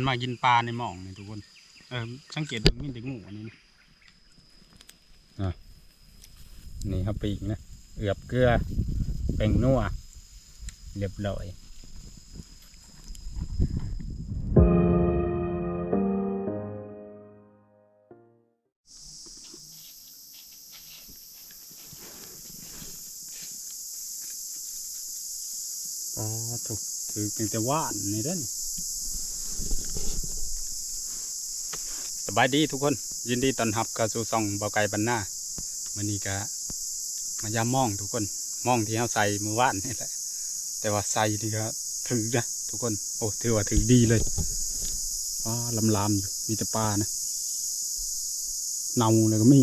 มันมากินปลาในหม่องนี่ทุกคน เออสังเกตดูมีแต่งูอันนี้นะอะนี่ครับปีกนะเอือบเกลือแป้งนัวเรียบร้อยอ๋อถูกถือเป็นแต่ว่านนี่เด้อนี่ส บายดีทุกคน ยินดีต้อนรับเข้าสู่ซองเบาไก่บรรณาวันนี้ก็มายามมองทุกคนมองที่เขาใส่มือวานนี่แหละ แต่ว่าใส่นี่ก็ถือนะทุกคน โอ้ถือว่าถือดีเลยปลาลำลามอยู่มีแต่ปลานะเน่าเลยก็มี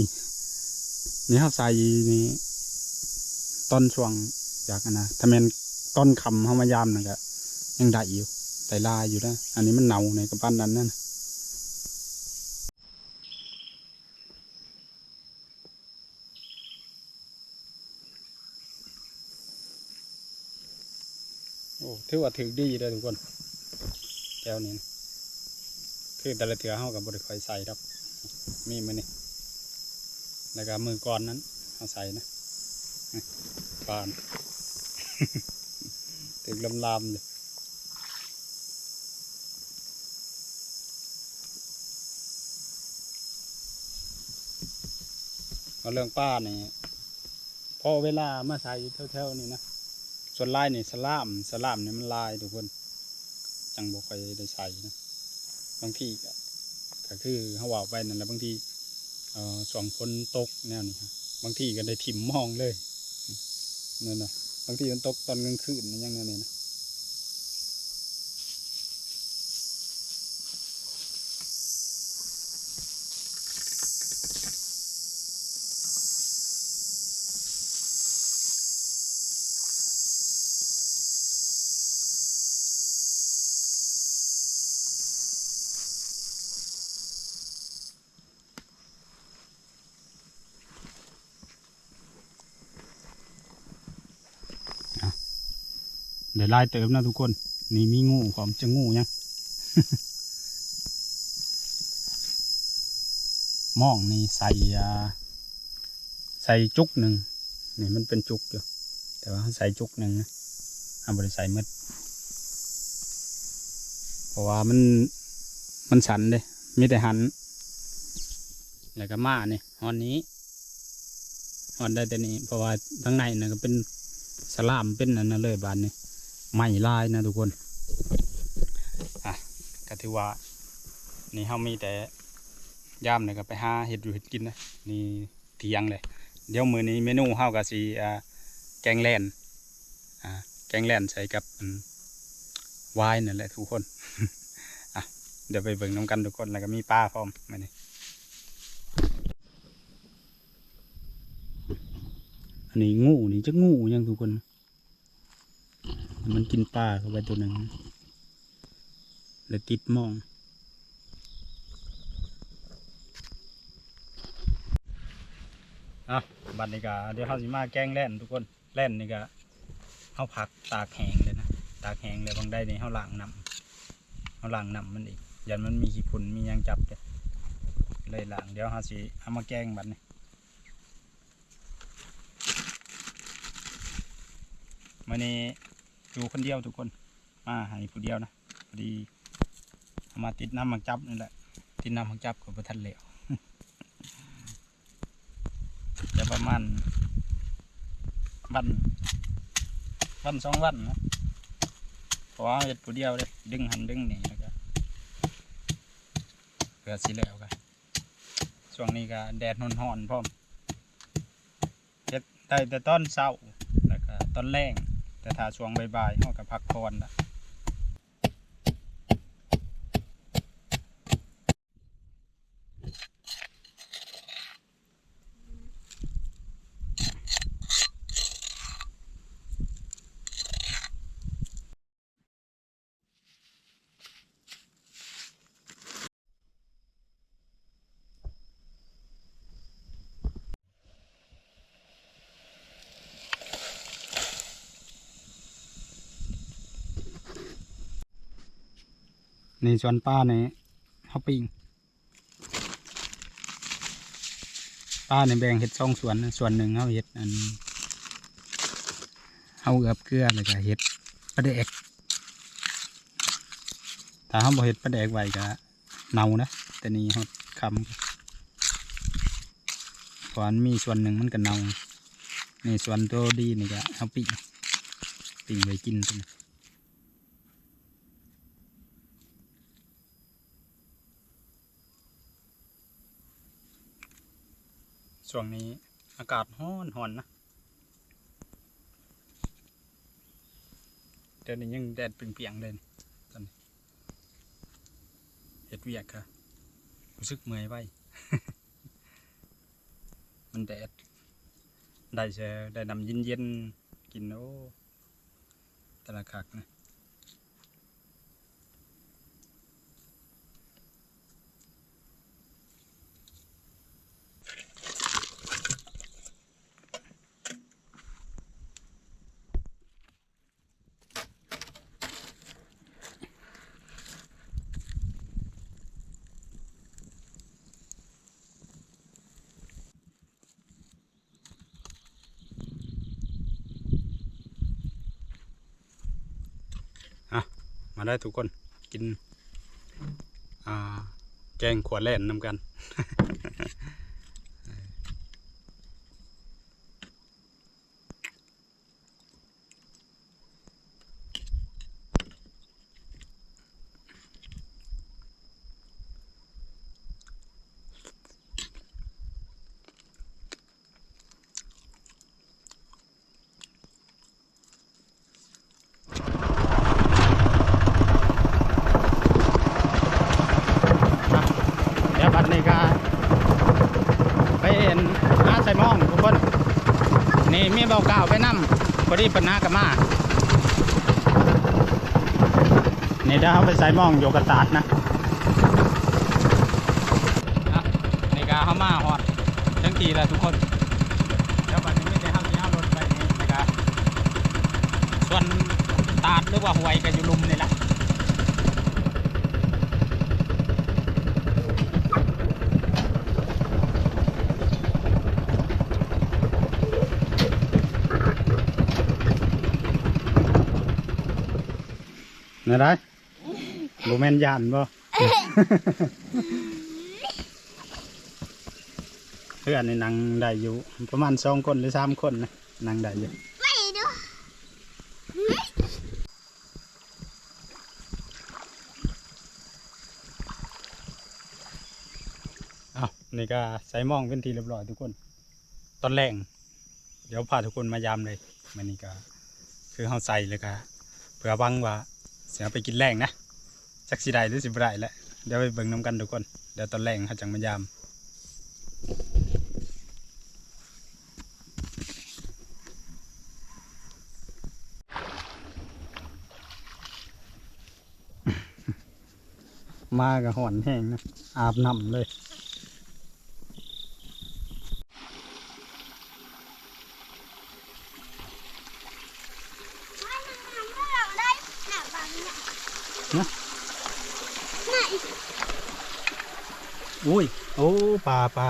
นี่เขาใส่นี่ต้นช่วงจากนะถ้าแมนต้นคำเขามายามนั่นก็ยังได้อยู่แต่ลายอยู่นะอันนี้มันเน่าในกระปั้นนั้นนั่น ถือว่าถือดีเลยทุกคนแก้วนี้คือแต่ละเถือเขากับบริคอยใส่ครับ มีมือนี่แล้วก็มือก่อนนั้นเอาใส่นะปานถึงลำลามเลยเอาเรื่องป้านี่พอเวลามาใส่แถวๆนี่นะ ส่วนลายนี่สลามสลามนี่มันลายทุกคนจังบอกใครได้ใส่นะบางทีก็คือเขาว่าไปนั่นแหละบางทีเอ่อส่องฝนตกแนวนี้บางทีก็ได้ถิ่มมองเลยนั่นนะบางทีมันตกตอนกลางคืนนี่ยังนั่นเลยนะ เดี๋ยวไลายเติมนะทุกคน นี่มีงูความจะงูยังมองนี่ใส่ใส่จุกหนึ่งนี่มันเป็นจุกอยู่ แต่ว่าใส่จุกหนึ่งนะเอาบริใส่หมดเพราะว่ามันมันสันเลยมีแต่หัน แล้วก็มาเนี่ยหอนนี้หอนได้แต่นี้เพราะว่าทั้งในน่ะก็เป็นสลามเป็นอันนั้นเลยบานนี้ ไม่ลายนะทุกคนอะก็ถือว่านี่เฮามีแต่ย่ามเลยก็ไปหาเห็ดอยู่เห็ดกินนะนี่เทียงเลย เดี๋ยวมื้อนี้เมนูเฮาก็สิอ่าแกงแล่นอ่าแกงแล่นใส่กับวายนั่นแหละทุกคนอะเดี๋ยวไปเบิ่งน้ำกันทุกคนแล้วก็มีปลาพร้อมมานี่อันนี้งูนี่จะงูยังทุกคน มันกินปลาเข้าไปตัวหนึ่งเลยติดมอง อะบัดนี้ก็เดี๋ยวเขาสิมาแกล้งแล่นทุกคนแล่นนี่ก็เขาผักตากแห้งเลยนะตากแห้งเลยบางได้นี่เขาล้างน้ำเขาล้างน้ำมันอีกยันมันมีขี้ผุนมียังจับเลยเลยล้างเดี๋ยวเขาสิเอามาแกล้งบัดนี้มื่อนี้ อยู่คนเดียวทุกคน มาให้ผู้เดียวนะพอดีมาติดน้ำมังจับนี่แหละ ติดน้ำมังจับกับประทันเหลวจะประมาณวันวันสองวันนะเพราะว่าเฮ็ดผู้เดียวเลยดึงหันดึงนี่แล้วก็เพื่อสิแล้วกันช่วงนี้ก็แดดนอนๆพร้อมเฮ็ดได้แต่ตอนเช้าแล้วก็ตอนแรง แต่ถ้าช่วงบ่ายๆเขาก็พักผ่อนละ นี่สวนป้าเนี่ยเขาปิ้งป้าเนี่ยแบ่งเห็ดสองสวนส่วนหนึ่งเขาเห็ดอันเขาเอือบเกลือแล้วก็เห็ดปลาแดกถ้าเขาบ่เห็ดปลาแดกไว้ก็เน่านะแต่นี่เขาคำเพรานมีส่วนหนึ่งมันก็เน่านี่ส่วนตัวดีนี่ก็เขาปิ้งปิ้งไว้กินตัวนี้ ช่วงนี้อากาศร้อนหอนนะ เดี๋ยวนี้ยังแดดเปรียงๆเลยนี่ตอนนี้เฮ็ดเวียกค่ะรู้สึกเมื่อยไว้มันแดด ได้เชได้นำเย็นๆกินโอ้แต่ละคักนะ มา ได้ทุกคนกินแกงขวดแล่นนำกัน เดี๋ยวบัดนี้ก็ไปเห็น อาใส่หมองทุกคน นี่มีเบาเก่าวไปนำพอดีปัญหากับมานี่เดี๋ยวเขาไปใส่หมองโยกตาดนะนี่ก็เขามาหอดทั้งทีแล้วทุกคนเดี๋ยวบัดนี้ไม่ได้ห้ามย้ารถไปนี่นะครับส่วนตาดหรือว่าหวยกันอยู่ลุมนี่แหละ นี่ได้โบแมนยานบ่เพื่อนนี่นั่งได้อยู่ ประมาณสองคนหรือสามคนนะนั่งได้อยู่ไม่ดูอ้าวนี่ก็ใส่หมองเป็นทีเรียบร้อยทุกคน ตอนแรกเดี๋ยวพาทุกคนมายามเลยมันนี่ก็ คือเฮาใส่เลยก็เผื่อบังว่าเสียไปกินแรงนะจักสิได้หรือสิบไรแล้วเดี๋ยวไปเบิ่งน้ำกันทุกคนเดี๋ยวตอนแรงเขาจังมายามมากับหอนแห้งนะอาบน้ำเลย ไม่ทำให้เราได้หนาบางเนี่ย นะ ไหน อุ้ยโอ้ปลาปลา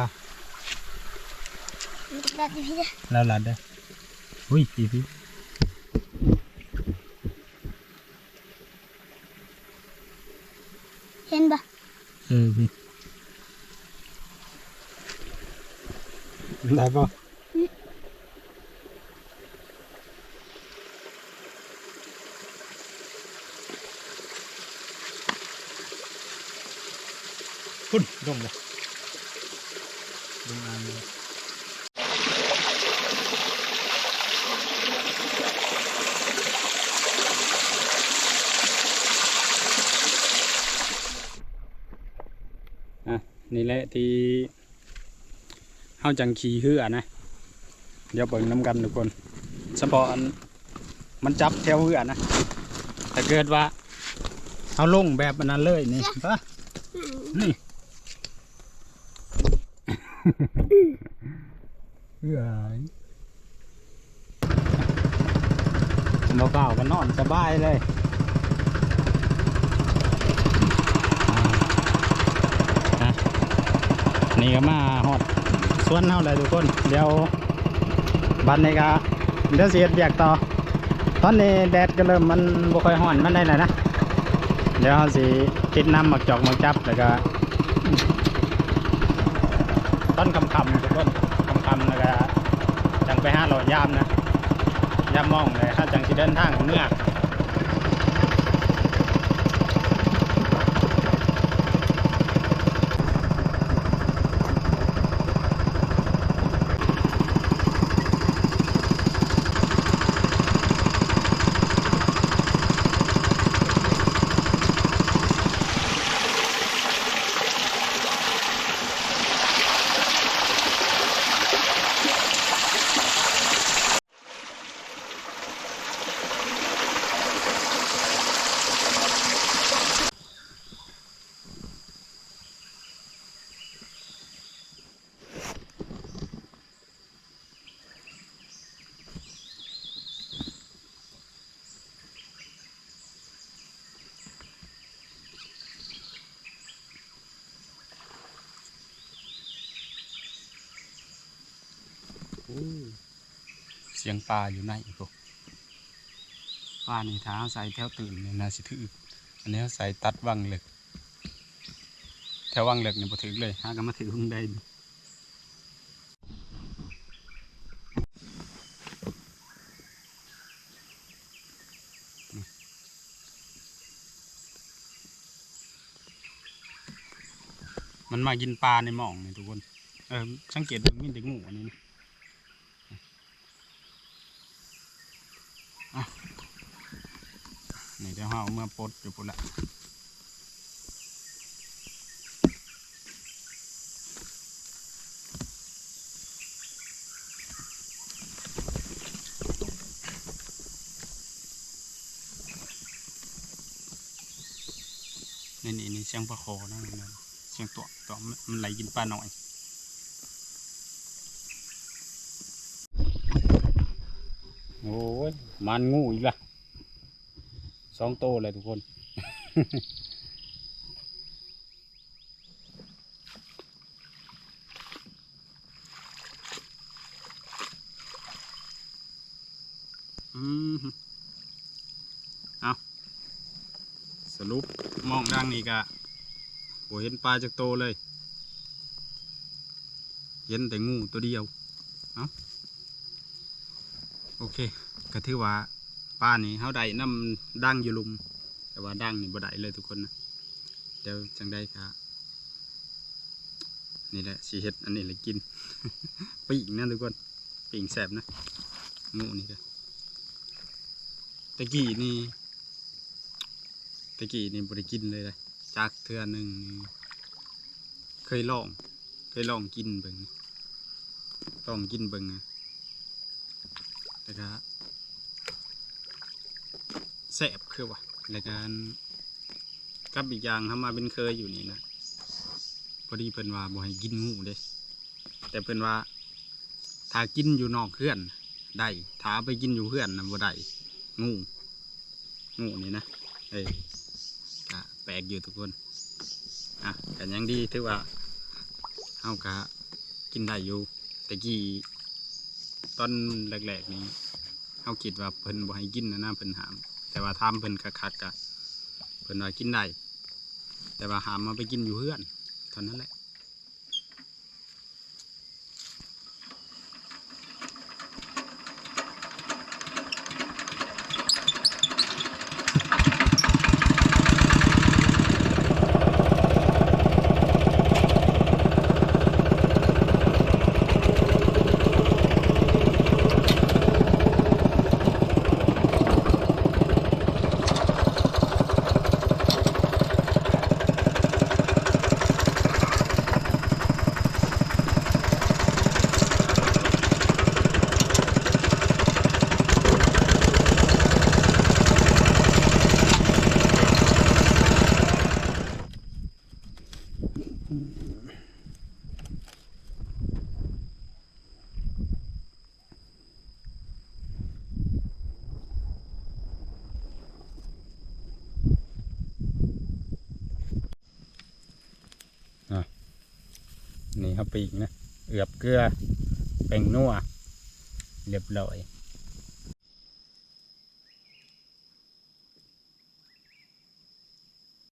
แบบนี้เลยแล้วลัดได้ออุ้ยพี่พี่เห็นปะเออพี่ได้ป่ะ พุ่นลงเลยลงอ่างเลยอะนี่แหละที่เฮาจังขี่เหือนะ เดี๋ยวเบิ่งน้ำกันทุกคนเฉพาะอันมันจับแถวเหือนะแต่เกิดว่าเอาลงแบบอันนั้นเลยนี่ปะนี่ เอ้ยเปล่ากันนอนสบายเลยนี่ก็มาหอดสวนเฮาเลยทุกคน เดี๋ยวบัดนในก็เดี๋ยวเสียดเบียกต่อ ตอนนี้แดดก็เริ่มมันบ่ค่อยฮ้อนมันได้แล้วนะ เดี๋ยวเฮาสิติดน้ำหมักจอกหมักจับแล้วก็ ตอนค่ำทุกคนค่ำนะครับจังไปห้าหลอดยามนะยามมองเลยถ้าจังสิเดินทางเมื่อ เสียงปลาอยู่ในพวกปลานี่ท้าใส่แถวตื่นเนี่ยนาสิถืออันนี้ใส่ตัดวังเหล็กแถววังเหล็กเนี่ยบ่ถือเลยหากันมาถือหุ่งได้มันมากินปลาในหม่องนี่ทุกคน เออสังเกตดูมีแต่งูอันนี้นะ เดี๋ยวเราเมื่อปดอยู่ปุ่นละนี่นี่นี่เสียงปลาโคนะนั่นเสียงตัวตัวมันมันไหลกินปลาหน่อยโอ้ยมันงูอีกละ สองโตเลยทุกคนอืมเอาสรุปมองดังนี่กะโบเห็นปลาจากโตเลย เห็นแต่งูตัวเดียว เอาโอเค ก็ถือว่า ป้านี่เฮาได้น้ำดังอยู่ลุม แต่ว่าดังนี่บ่ได้เลยทุกคนนะเดี๋ยวจังได้ครับนี่แหละสีเฮ็ดอันนี้เลยกินปีกนะทุกคนปีกแสบนะงูนี่ก็ตะกี้นี่ตะกี้นี่บ่ได้กินเลยเลยจากเทื่อหนึ่งเคยลอง เคยลองกินเบิ่งลองกินเบิ่งนะแต่ก็ แสบคือว่ะรายการกับอีกอย่างทำมาเป็นเคยอยู่นี่นะพอดีเพิ่นว่าบ่ให้กินงูเด้แต่เพิ่นว่าถ้ากินอยู่นอกเพื่อนได้ถ้าไปกินอยู่เพื่อนนะบ่ได้งูงูนี่นะเอ้ยแปลกอยู่ทุกคนอะแต่ยังดีถือว่าเฮากะกินได้อยู่แต่กี้ตอนแรกๆนี้เฮาคิดว่าเพิ่นบ่ให้กินนะนะเพิ่นหาม แต่ว่าทำเพิ่นคักๆกะเพิ่นว่ากินได้แต่ว่าหามมาไปกินอยู่เพื่อนเท่านั้นแหละ นี่ครับปีกนะ เอือบเกลือแป่งนัวเรียบร้อย